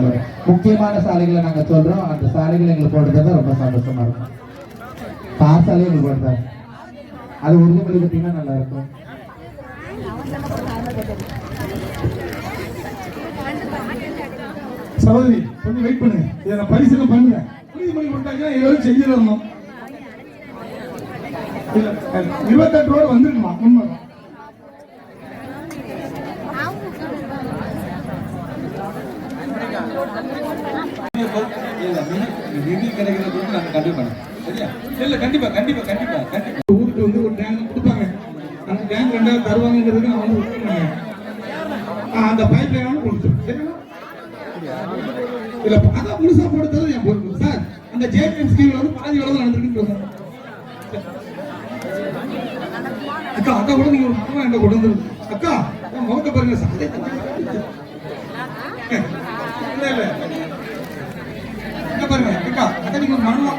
அது முக்கியமான சாலைகளை நாங்க சொல்றோம். அந்த சாலைகளை எங்களுக்கு போடுறது ரொம்ப சந்தோஷமா இருக்கும். தார் சாலையும் எங்களுக்கு போடுறாரு அது உறுதிமொழி பார்த்தீங்கன்னா நல்லா இருக்கும். சகோதரி கொஞ்சம் வெயிட் பண்ணுங்க. இதை நான் பரிசீலனை பண்ணுறேன். உறுதிமொழி கொடுத்தாங்கன்னா எல்லாரும் செஞ்சிடணும் இல்ல இருபத்தெட்டு ரோடு வந்துருக்குமா? உண்மைதான். நிதி கிடைக்கிறது கண்டிப்பா சரியா இல்ல கண்டிப்பா கண்டிப்பா கண்டிப்பா கண்டிப்பா ஊருக்கு வந்து ஒரு டேங்க் கொடுப்பாங்க அந்த டேங்க் ரெண்டாவது தருவாங்கிறதுக்கு நான் வந்து அந்த பைப் லைனாலும் இல்ல அதான் முழுசா போடுறது என் பொறுப்பு சார் அந்த ஜேபிஎம் ஸ்கீம்ல வந்து பாதி வேலை தான் நடந்திருக்குன்னு அக்கா அக்கா கூட நீங்க ஒரு கொண்டு அக்கா முகத்தை பாருங்க. சாலை இல்ல இல்ல இங்க பாருங்க அக்கா அக்கா நீங்க உட்காருங்க.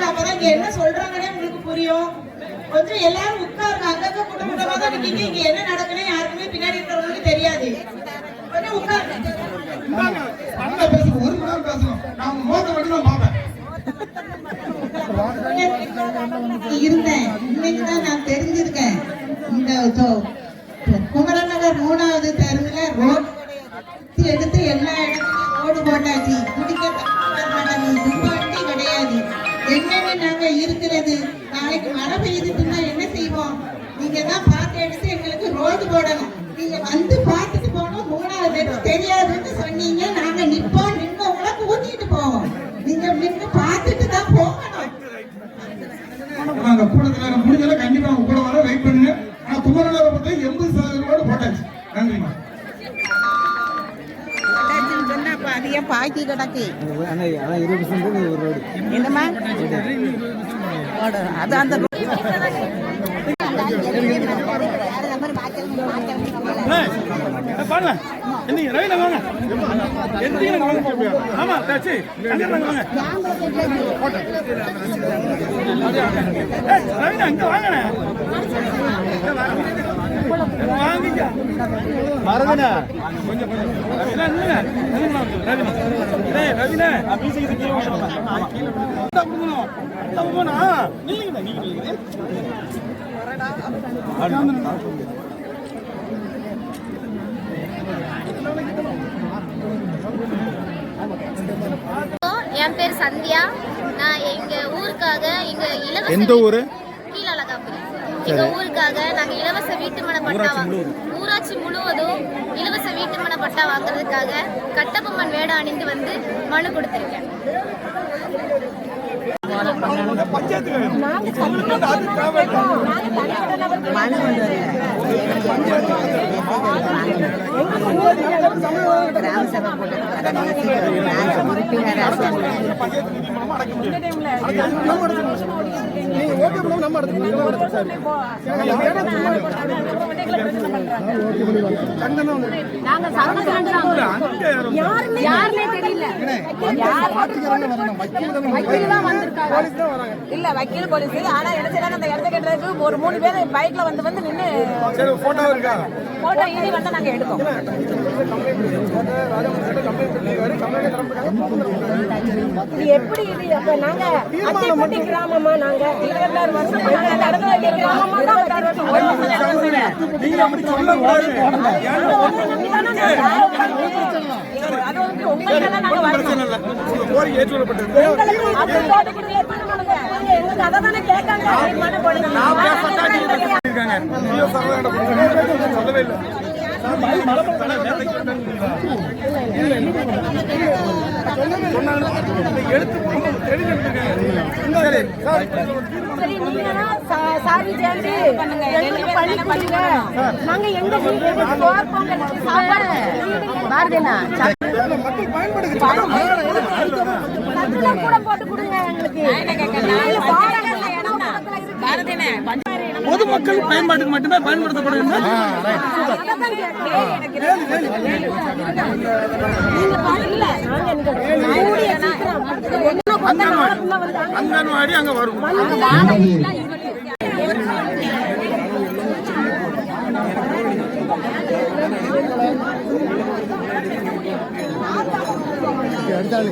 அப்பதான் இங்க என்ன சொல்றாங்கன்னே உங்களுக்கு புரியும். கொஞ்சம் எல்லாரும் உட்காருங்க. அங்கங்க கூட்டம் தான் இருக்கீங்க. இங்க என்ன நடக்குன்னு யாருக்குமே பின்னாடி இருக்கிறவங்களுக்கு தெரியாது. கொஞ்சம் உட்காருங்க. ஒரு மணி நேரம் பேசணும். நான். இருந்தேன் இன்னைக்கு தான் நான் தெரிஞ்சிருக்கேன். இந்த ஜோ- குமரன் நகர் மூணாவது தெருவுல மாட்டாச்சு குடிக்க மாட்டாங்க துப்பாட்டி கிடையாது. என்னென்ன நாங்க இருக்கிறது? நாளைக்கு மழை பெய்யுதுன்னா என்ன செய்வோம்? நீங்க தான் பார்த்து எடுத்து எங்களுக்கு ரோடு போடணும். நீங்க வந்து பார்த்துட்டு போனோம் மூணாவது தெரியாதுன்னு சொன்னீங்க. நாங்க நிப்போம் நின்று உங்களை கூட்டிட்டு போவோம். நீங்க நின்று பார்த்துட்டு தான் போகணும். முடிஞ்சளவு அதிகம் பாக்கி கிடக்கு. என்னமா அது அந்த பாருங்க வாங்க வாங்க ஆமா தாச்சி வாங்க ஏய், மறந்துண்ணா என் பேர் சந்தியா. நான் எங்க ஊருக்காக எங்க இலவச எந்த ஊரு? கீழழகாபுரி எங்க ஊருக்காக நாங்க இலவச வீட்டுமன பட்டா வாங்க ஊராட்சி முழுவதும் இலவச வீட்டுமன பட்டா வாங்குறதுக்காக கட்டபொம்மன் வேடம் அணிந்து வந்து மனு கொடுத்திருக்கேன். கிராம சபை யாருமே தெரியல. வக்கீல் தான் வந்திருக்காங்க. இல்ல வக்கீல் போலீஸ். ஆனா என்ன செய்யறாங்க அந்த இடத்த கேட்டதுக்கு ஒரு மூணு பேர் பைக்ல வந்து வந்து சரி போட்டோ இனி வந்து நாங்க எடுத்தோம் இது எப்படி இது? அப்ப நாங்க அத்திப்பட்டி கிராமமா நாங்க? இருபத்தாறு வருஷம் நாங்க அந்த இடத்துல இருக்கிற கிராமமா தான் வருஷம் நீங்க அப்படி சொல்லக்கூடாது அது வந்து உங்களுக்கு நாங்க வரணும் கோரிக்கை ஏற்றுக்கொள்ளப்பட்டது எங்களுக்கு அந்த தோட்டத்துக்கு ஏற்பாடு பண்ணுங்க. நீங்க எங்களுக்கு அதை தானே கேட்காங்க. மனு போடுங்க. இருக்காங்க நீங்க சொல்லவே சொல்லவே இல்லை சரி, சேர்ந்து எங்களுக்கு பண்ணி கொடுங்க. நாங்க எங்க. சாப்பாடு கூட போட்டு கொடுங்க எங்களுக்கு பொதுமக்கள் பயன்பாட்டுக்கு மட்டுமே கேட்கிறேன். நீங்க அங்கன்வாடி அங்கன்வாடி அங்க வரும். அடுத்தாள்